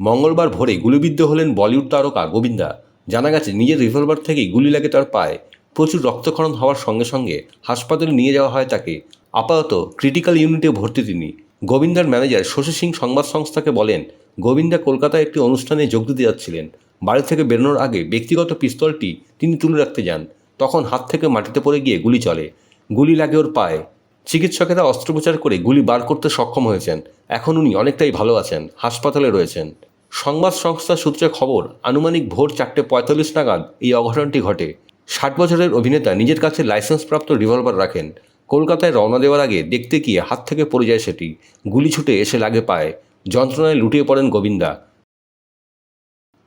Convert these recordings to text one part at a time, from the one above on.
মঙ্গলবার ভোরে গুলিবিদ্ধ হলেন বলিউড তারকা গোবিন্দা। জানা গেছে, নিজের রিভলভার থেকেই গুলি লাগে তার পায়ে। প্রচুর রক্তক্ষরণ হওয়ার সঙ্গে সঙ্গে হাসপাতালে নিয়ে যাওয়া হয় তাকে। আপাতত ক্রিটিক্যাল ইউনিটে ভর্তি তিনি। গোবিন্দার ম্যানেজার শশী সিং সংবাদ সংস্থাকে বলেন, গোবিন্দা কলকাতায় একটি অনুষ্ঠানে যোগ দিতে যাচ্ছিলেন। বাড়ি থেকে বেরোনোর আগে ব্যক্তিগত পিস্তলটি তিনি তুলে রাখতে যান। তখন হাত থেকে মাটিতে পড়ে গিয়ে গুলি চলে। গুলি লাগে ওর পায়ে। চিকিৎসকেরা অস্ত্রোপচার করে গুলি বার করতে সক্ষম হয়েছেন। এখন উনি অনেকটাই ভালো আছেন, হাসপাতালে রয়েছেন। সংবাদ সংস্থা সূত্রে খবর, আনুমানিক ভোর চারটে পঁয়তাল্লিশ নাগাদ এই অঘটনটি ঘটে। ষাট বছরের অভিনেতা নিজের কাছে লাইসেন্সপ্রাপ্ত রিভলভার রাখেন। কলকাতায় রওনা দেওয়ার আগে দেখতে গিয়ে হাত থেকে পড়ে যায় সেটি। গুলি ছুটে এসে লাগে পায়ে। যন্ত্রণায় লুটিয়ে পড়েন গোবিন্দা।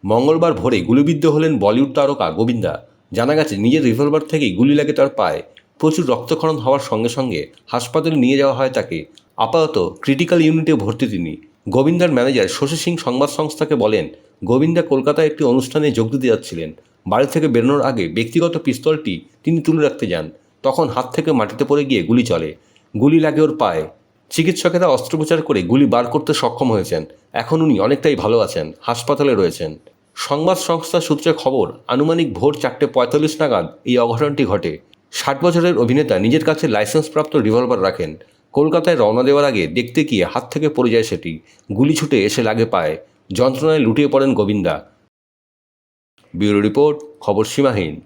মঙ্গলবার ভোরে গুলিবিদ্ধ হলেন বলিউড তারকা গোবিন্দা। জানা গেছে, নিজের রিভলভার থেকেই গুলি লাগে তার পায়ে। প্রচুর রক্তক্ষরণ হওয়ার সঙ্গে সঙ্গে হাসপাতালে নিয়ে যাওয়া হয় তাকে। আপাতত ক্রিটিক্যাল ইউনিটে ভর্তি তিনি। গোবিন্দার ম্যানেজার শশী সিং সংবাদ সংস্থাকে বলেন, গোবিন্দা কলকাতায় একটি অনুষ্ঠানে যোগ দিতে যাচ্ছিলেন। বাড়ি থেকে বেরোনোর আগে ব্যক্তিগত পিস্তলটি তিনি তুলে রাখতে যান। তখন হাত থেকে মাটিতে পড়ে গিয়ে গুলি চলে। গুলি লাগে ওর পায়ে। চিকিৎসকেরা অস্ত্রোপচার করে গুলি বার করতে সক্ষম হয়েছেন। এখন উনি অনেকটাই ভালো আছেন, হাসপাতালে রয়েছেন। সংবাদ সংস্থা সূত্রে খবর, আনুমানিক ভোর চারটে পঁয়তাল্লিশ নাগাদ এই অঘটনটি ঘটে। ষাট বছরের অভিনেতা নিজের কাছে লাইসেন্সপ্রাপ্ত রিভলভার রাখেন। কলকাতায় রওনা দেওয়ার আগে দেখতে গিয়ে হাত থেকে পড়ে যায় সেটি। গুলি ছুটে এসে লাগে পায়। যন্ত্রণায় লুটিয়ে পড়েন গোবিন্দা। ব্যুরো রিপোর্ট, খবর সীমাহীন।